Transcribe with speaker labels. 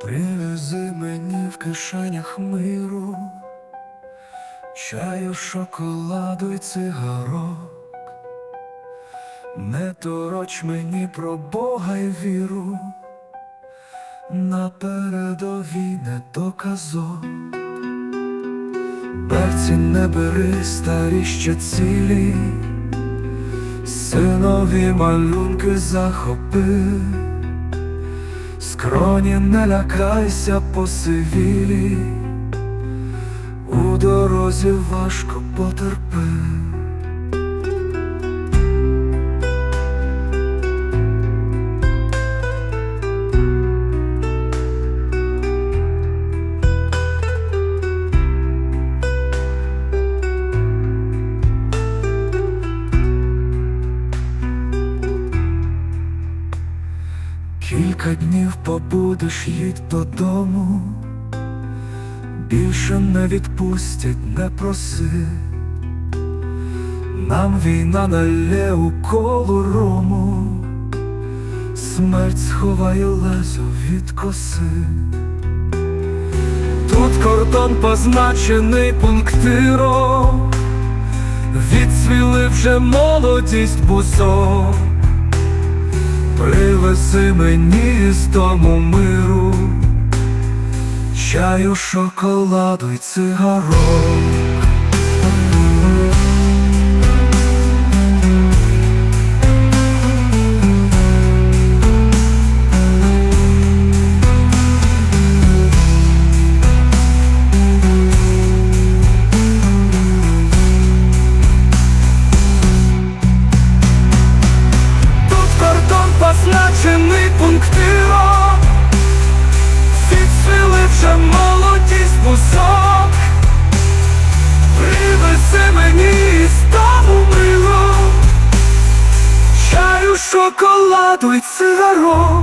Speaker 1: Привези мені в кишенях миру, чаю, шоколаду й цигарок. Не тороч мені про Бога й віру, на передовій не до казок. Берці не бери старі ще цілі, синові малюнки захопи. Скроні не лякайся посивілі, у дорозі важко потерпи. Кілька днів побудеш їдь додому, більше не відпустять, не проси. Нам війна налє у коло рому, смерть сховає лезо від коси. Тут кордон позначений пунктиром, відцвіли вже молодість бузок. Привези мені з дому миру, чаю, шоколаду й цигарок. Шоколаду і цигарок.